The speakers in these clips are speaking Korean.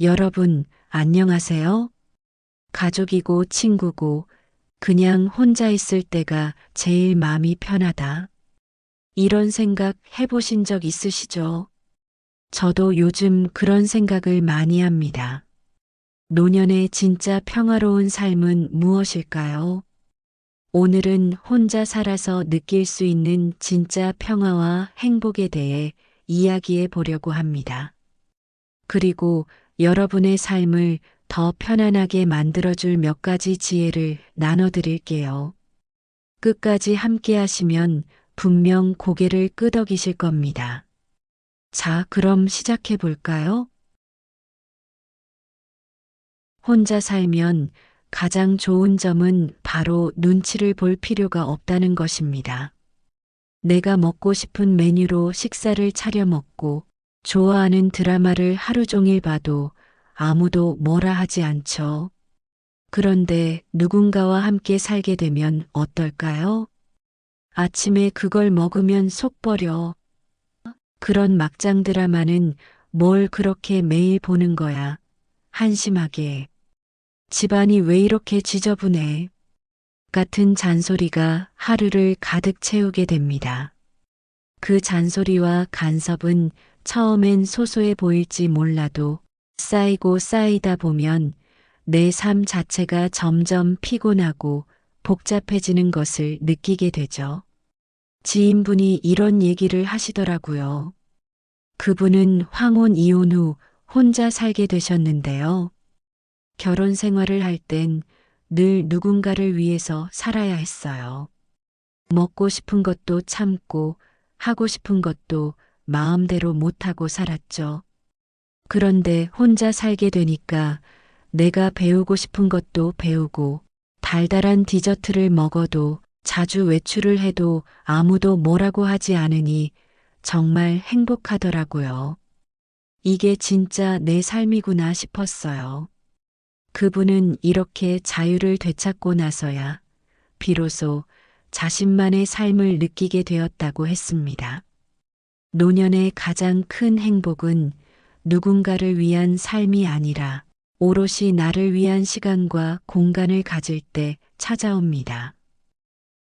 여러분, 안녕하세요? 가족이고 친구고 그냥 혼자 있을 때가 제일 마음이 편하다. 이런 생각 해보신 적 있으시죠? 저도 요즘 그런 생각을 많이 합니다. 노년의 진짜 평화로운 삶은 무엇일까요? 오늘은 혼자 살아서 느낄 수 있는 진짜 평화와 행복에 대해 이야기해 보려고 합니다. 그리고 여러분의 삶을 더 편안하게 만들어줄 몇 가지 지혜를 나눠드릴게요. 끝까지 함께 하시면 분명 고개를 끄덕이실 겁니다. 자, 그럼 시작해 볼까요? 혼자 살면 가장 좋은 점은 바로 눈치를 볼 필요가 없다는 것입니다. 내가 먹고 싶은 메뉴로 식사를 차려 먹고 좋아하는 드라마를 하루 종일 봐도 아무도 뭐라 하지 않죠. 그런데 누군가와 함께 살게 되면 어떨까요? 아침에 그걸 먹으면 속 버려. 그런 막장 드라마는 뭘 그렇게 매일 보는 거야. 한심하게. 집안이 왜 이렇게 지저분해? 같은 잔소리가 하루를 가득 채우게 됩니다. 그 잔소리와 간섭은 처음엔 소소해 보일지 몰라도 쌓이고 쌓이다 보면 내 삶 자체가 점점 피곤하고 복잡해지는 것을 느끼게 되죠. 지인분이 이런 얘기를 하시더라고요. 그분은 황혼 이혼 후 혼자 살게 되셨는데요. 결혼 생활을 할 땐 늘 누군가를 위해서 살아야 했어요. 먹고 싶은 것도 참고 하고 싶은 것도 마음대로 못하고 살았죠. 그런데 혼자 살게 되니까 내가 배우고 싶은 것도 배우고 달달한 디저트를 먹어도 자주 외출을 해도 아무도 뭐라고 하지 않으니 정말 행복하더라고요. 이게 진짜 내 삶이구나 싶었어요. 그분은 이렇게 자유를 되찾고 나서야 비로소 자신만의 삶을 느끼게 되었다고 했습니다. 노년의 가장 큰 행복은 누군가를 위한 삶이 아니라 오롯이 나를 위한 시간과 공간을 가질 때 찾아옵니다.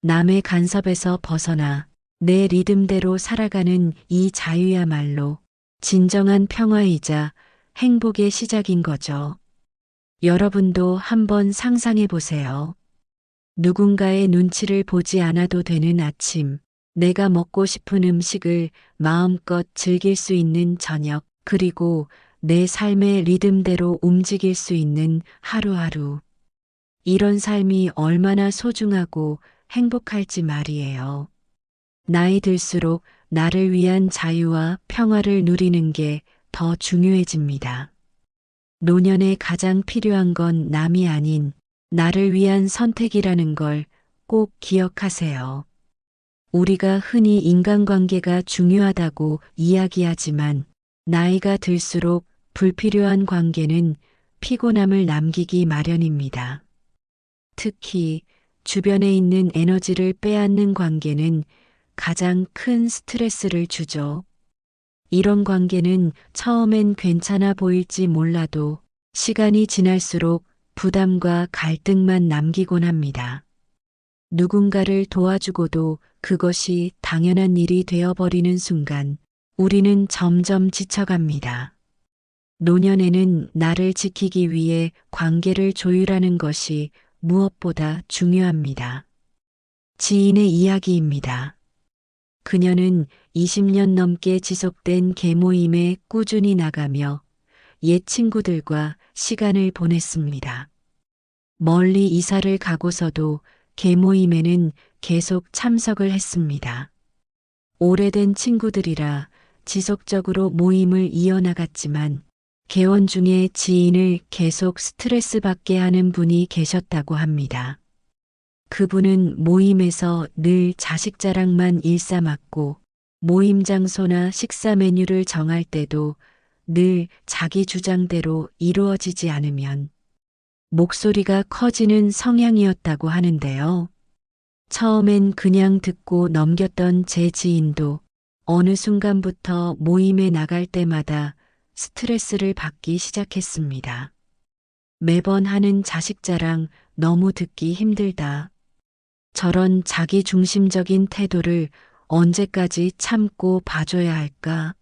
남의 간섭에서 벗어나 내 리듬대로 살아가는 이 자유야말로 진정한 평화이자 행복의 시작인 거죠. 여러분도 한번 상상해 보세요. 누군가의 눈치를 보지 않아도 되는 아침, 내가 먹고 싶은 음식을 마음껏 즐길 수 있는 저녁, 그리고 내 삶의 리듬대로 움직일 수 있는 하루하루. 이런 삶이 얼마나 소중하고 행복할지 말이에요. 나이 들수록 나를 위한 자유와 평화를 누리는 게 더 중요해집니다. 노년에 가장 필요한 건 남이 아닌 나를 위한 선택이라는 걸 꼭 기억하세요. 우리가 흔히 인간관계가 중요하다고 이야기하지만 나이가 들수록 불필요한 관계는 피곤함을 남기기 마련입니다. 특히 주변에 있는 에너지를 빼앗는 관계는 가장 큰 스트레스를 주죠. 이런 관계는 처음엔 괜찮아 보일지 몰라도 시간이 지날수록 부담과 갈등만 남기곤 합니다. 누군가를 도와주고도 그것이 당연한 일이 되어버리는 순간 우리는 점점 지쳐갑니다. 노년에는 나를 지키기 위해 관계를 조율하는 것이 무엇보다 중요합니다. 지인의 이야기입니다. 그녀는 20년 넘게 지속된 개모임에 꾸준히 나가며 옛 친구들과 시간을 보냈습니다. 멀리 이사를 가고서도 개모임에는 계속 참석을 했습니다. 오래된 친구들이라 지속적으로 모임을 이어나갔지만 개원 중에 지인을 계속 스트레스 받게 하는 분이 계셨다고 합니다. 그분은 모임에서 늘 자식 자랑만 일삼았고 모임 장소나 식사 메뉴를 정할 때도 늘 자기 주장대로 이루어지지 않으면 목소리가 커지는 성향이었다고 하는데요. 처음엔 그냥 듣고 넘겼던 제 지인도 어느 순간부터 모임에 나갈 때마다 스트레스를 받기 시작했습니다. 매번 하는 자식 자랑 너무 듣기 힘들다. 저런 자기 중심적인 태도를 언제까지 참고 봐줘야 할까?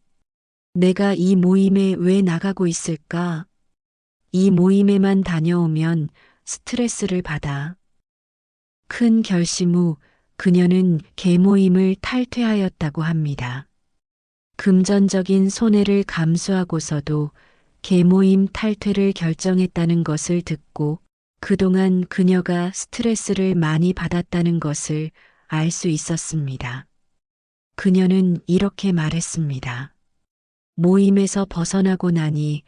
내가 이 모임에 왜 나가고 있을까? 이 모임에만 다녀오면 스트레스를 받아. 큰 결심 후 그녀는 개모임을 탈퇴하였다고 합니다. 금전적인 손해를 감수하고서도 개모임 탈퇴를 결정했다는 것을 듣고 그동안 그녀가 스트레스를 많이 받았다는 것을 알 수 있었습니다. 그녀는 이렇게 말했습니다. 모임에서 벗어나고 나니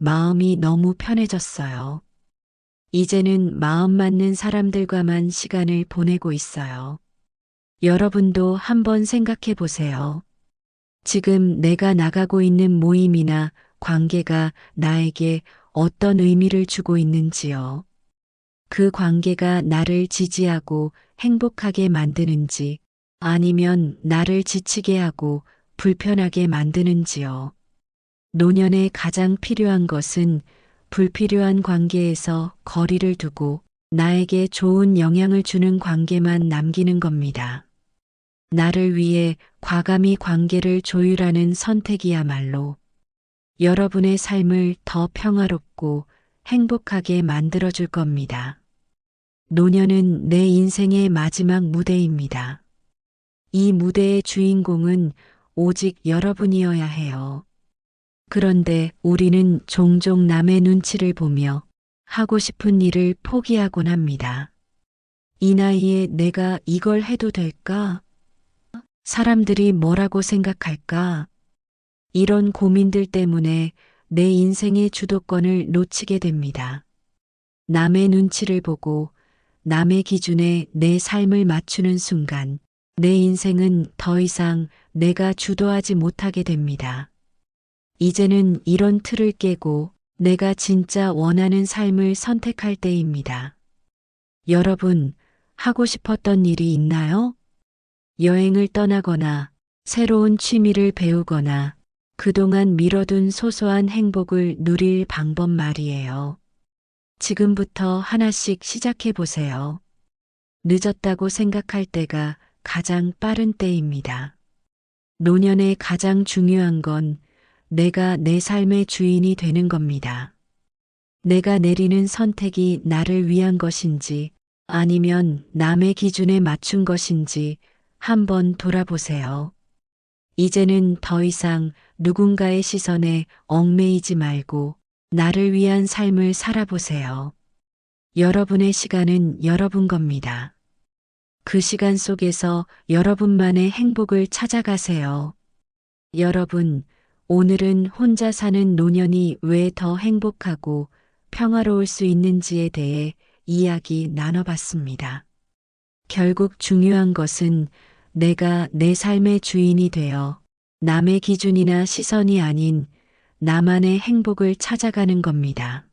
마음이 너무 편해졌어요. 이제는 마음 맞는 사람들과만 시간을 보내고 있어요. 여러분도 한번 생각해 보세요. 지금 내가 나가고 있는 모임이나 관계가 나에게 어떤 의미를 주고 있는지요. 그 관계가 나를 지지하고 행복하게 만드는지 아니면 나를 지치게 하고 불편하게 만드는지요. 노년에 가장 필요한 것은 불필요한 관계에서 거리를 두고 나에게 좋은 영향을 주는 관계만 남기는 겁니다. 나를 위해 과감히 관계를 조율하는 선택이야말로 여러분의 삶을 더 평화롭고 행복하게 만들어줄 겁니다. 노년은 내 인생의 마지막 무대입니다. 이 무대의 주인공은 오직 여러분이어야 해요. 그런데 우리는 종종 남의 눈치를 보며 하고 싶은 일을 포기하곤 합니다. 이 나이에 내가 이걸 해도 될까? 사람들이 뭐라고 생각할까? 이런 고민들 때문에 내 인생의 주도권을 놓치게 됩니다. 남의 눈치를 보고 남의 기준에 내 삶을 맞추는 순간 내 인생은 더 이상 내가 주도하지 못하게 됩니다. 이제는 이런 틀을 깨고 내가 진짜 원하는 삶을 선택할 때입니다. 여러분, 하고 싶었던 일이 있나요? 여행을 떠나거나 새로운 취미를 배우거나 그동안 미뤄둔 소소한 행복을 누릴 방법 말이에요. 지금부터 하나씩 시작해 보세요. 늦었다고 생각할 때가 가장 빠른 때입니다. 노년에 가장 중요한 건 내가 내 삶의 주인이 되는 겁니다. 내가 내리는 선택이 나를 위한 것인지 아니면 남의 기준에 맞춘 것인지 한번 돌아보세요. 이제는 더 이상 누군가의 시선에 얽매이지 말고 나를 위한 삶을 살아보세요. 여러분의 시간은 여러분 겁니다. 그 시간 속에서 여러분만의 행복을 찾아가세요. 여러분, 오늘은 혼자 사는 노년이 왜 더 행복하고 평화로울 수 있는지에 대해 이야기 나눠봤습니다. 결국 중요한 것은 내가 내 삶의 주인이 되어 남의 기준이나 시선이 아닌 나만의 행복을 찾아가는 겁니다.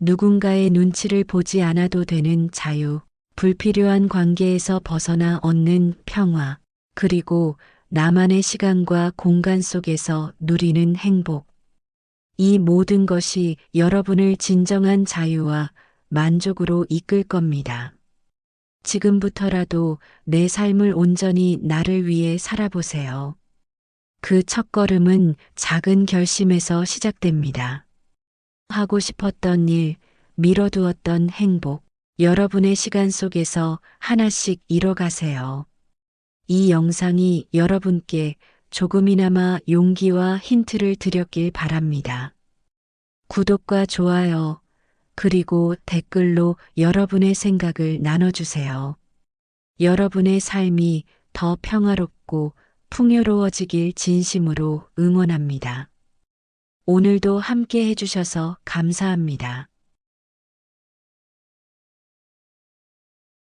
누군가의 눈치를 보지 않아도 되는 자유, 불필요한 관계에서 벗어나 얻는 평화, 그리고 나만의 시간과 공간 속에서 누리는 행복. 이 모든 것이 여러분을 진정한 자유와 만족으로 이끌 겁니다. 지금부터라도 내 삶을 온전히 나를 위해 살아보세요. 그 첫걸음은 작은 결심에서 시작됩니다. 하고 싶었던 일, 미뤄두었던 행복, 여러분의 시간 속에서 하나씩 이뤄가세요. 이 영상이 여러분께 조금이나마 용기와 힌트를 드렸길 바랍니다. 구독과 좋아요, 그리고 댓글로 여러분의 생각을 나눠주세요. 여러분의 삶이 더 평화롭고 풍요로워지길 진심으로 응원합니다. 오늘도 함께 해주셔서 감사합니다.